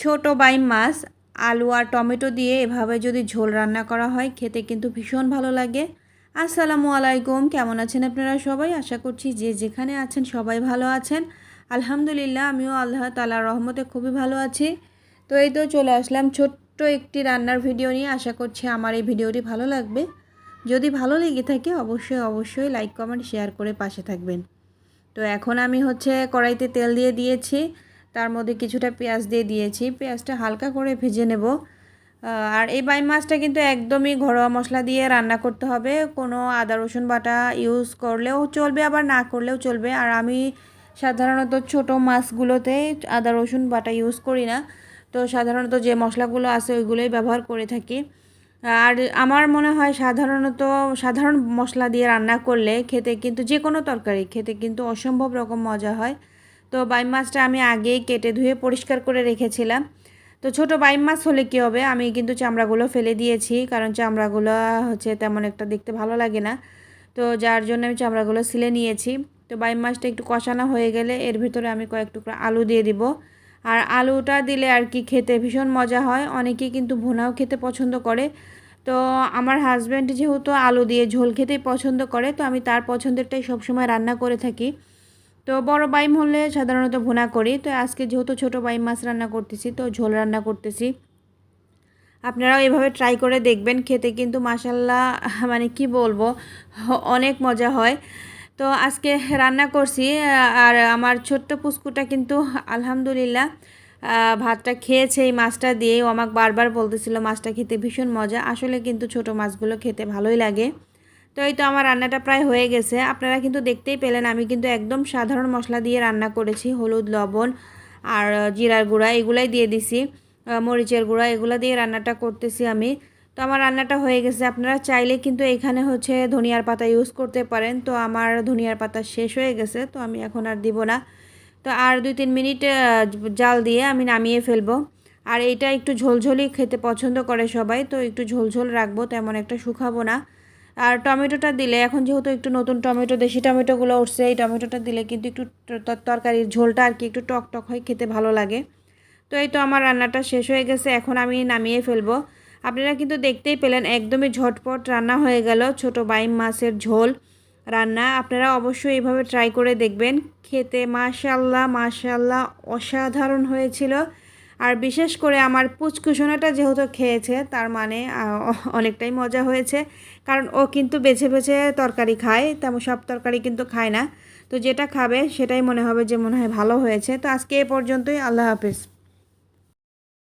ছোট বাইম মাছ, আলু আর টমেটো দিয়ে এভাবে যদি ঝোল রান্না করা হয়, খেতে কিন্তু ভীষণ ভালো লাগে। আসসালামু আলাইকুম, কেমন আছেন আপনারা সবাই? আশা করছি যে যেখানে আছেন সবাই ভালো আছেন। আলহামদুলিল্লাহ, আমিও আল্লাহ তালার রহমতে খুবই ভালো আছি। তো এই তো চলে আসলাম ছোট্ট একটি রান্নার ভিডিও নিয়ে। আশা করছি আমার এই ভিডিওটি ভালো লাগবে। যদি ভালো লেগে থাকে, অবশ্যই অবশ্যই লাইক, কমেন্ট, শেয়ার করে পাশে থাকবেন। তো এখন আমি হচ্ছে কড়াইতে তেল দিয়ে দিয়েছি। তার মধ্যে কিছুটা পেঁয়াজ দিয়ে দিয়েছি। পেঁয়াজটা হালকা করে ভেজে নেব। আর এই বাই মাছটা কিন্তু একদমই ঘরোয়া মশলা দিয়ে রান্না করতে হবে। কোনো আদা, রসুন বাটা ইউজ করলেও চলবে, আবার না করলেও চলবে। আর আমি সাধারণত ছোট মাছগুলোতে আদা, রসুন বাটা ইউজ করি না। তো সাধারণত যে মশলাগুলো আছে ওইগুলোই ব্যবহার করে থাকি। আর আমার মনে হয় সাধারণত সাধারণ মশলা দিয়ে রান্না করলে খেতে কিন্তু যে কোনো তরকারি খেতে কিন্তু অসম্ভব রকম মজা হয়। তো বাইম মাছটা আমি আগেই কেটে ধুয়ে পরিষ্কার করে রেখেছিলাম। তো ছোট বাইম মাছ হলে কী হবে? আমি কিন্তু চামড়াগুলো ফেলে দিয়েছি, কারণ চামড়াগুলো হচ্ছে তেমন একটা দেখতে ভালো লাগে না। তো যার জন্য আমি চামড়াগুলো সিলে নিয়েছি। তো বাইম মাছটা একটু কষানো হয়ে গেলে এর ভিতরে আমি কয়েক আলু দিয়ে দিব। আর আলুটা দিলে আর কি খেতে ভীষণ মজা হয়। অনেকেই কিন্তু ভুনাও খেতে পছন্দ করে। তো আমার হাজব্যান্ড যেহেতু আলু দিয়ে ঝোল খেতেই পছন্দ করে, তো আমি তার পছন্দেরটাই সবসময় রান্না করে থাকি। তো বড় বাইম হলে সাধারণত ভুনা করি। তো আজকে যেহেতু ছোট বাইম মাছ রান্না করতেছি, তো ঝোল রান্না করতেছি। আপনারাও এভাবে ট্রাই করে দেখবেন, খেতে কিন্তু মাসাল্লাহ মানে কি বলব, অনেক মজা হয়। তো আজকে রান্না করছি, আর আমার ছোট্ট পুস্কুটা কিন্তু আলহামদুলিল্লাহ ভাতটা খেয়েছে এই মাছটা দিয়ে। ও আমাকে বারবার বলতেছিল মাছটা খেতে ভীষণ মজা। আসলে কিন্তু ছোট মাছগুলো খেতে ভালোই লাগে। তো এই তো আমার রান্নাটা প্রায় হয়ে গেছে। আপনারা কিন্তু দেখতেই পেলেন আমি কিন্তু একদম সাধারণ মশলা দিয়ে রান্না করেছি, হলুদ, লবণ আর জিরার গুঁড়া এগুলাই দিয়ে দিছি। মরিচের গুঁড়া এগুলো দিয়ে রান্নাটা করতেছি আমি। তো আমার রান্নাটা হয়ে গেছে। আপনারা চাইলে কিন্তু এখানে হচ্ছে ধনিয়ার পাতা ইউজ করতে পারেন। তো আমার ধনিয়ার পাতা শেষ হয়ে গেছে, তো আমি এখন আর দিব না। তো আর দুই তিন মিনিট জাল দিয়ে আমি নামিয়ে ফেলব। আর এইটা একটু ঝোলঝোলই খেতে পছন্দ করে সবাই। তো একটু ঝোলঝোল রাখব, তেমন একটা শুকাবো না। আর টমেটোটা দিলে, এখন যেহেতু একটু নতুন টমেটো, দেশি টমেটোগুলো উঠছে, এই টমেটোটা দিলে কিন্তু একটু তরকারির ঝোলটা আর কি একটু টক টক হয়, খেতে ভালো লাগে। তো এই তো আমার রান্নাটা শেষ হয়ে গেছে, এখন আমি নামিয়ে ফেলব। আপনারা কিন্তু দেখতেই পেলেন, একদমই ঝটপট রান্না হয়ে গেল, ছোট বাইম মাছের ঝোল রান্না। আপনারা অবশ্যই এইভাবে ট্রাই করে দেখবেন। খেতে মাশাল্লাহ মাশাল্লাহ অসাধারণ হয়েছিল। আর বিশেষ করে আমার পুচকুসোনাটা যেহেতু খেয়েছে, তার মানে অনেকটাই মজা হয়েছে। কারণ ও কিন্তু বেছে বেছে তরকারি খায়, তেমন সব তরকারি কিন্তু খায় না। তো যেটা খাবে, সেটাই মনে হবে যে মনে হয় ভালো হয়েছে। তো আজকে এ পর্যন্তই, আল্লাহ হাফেজ।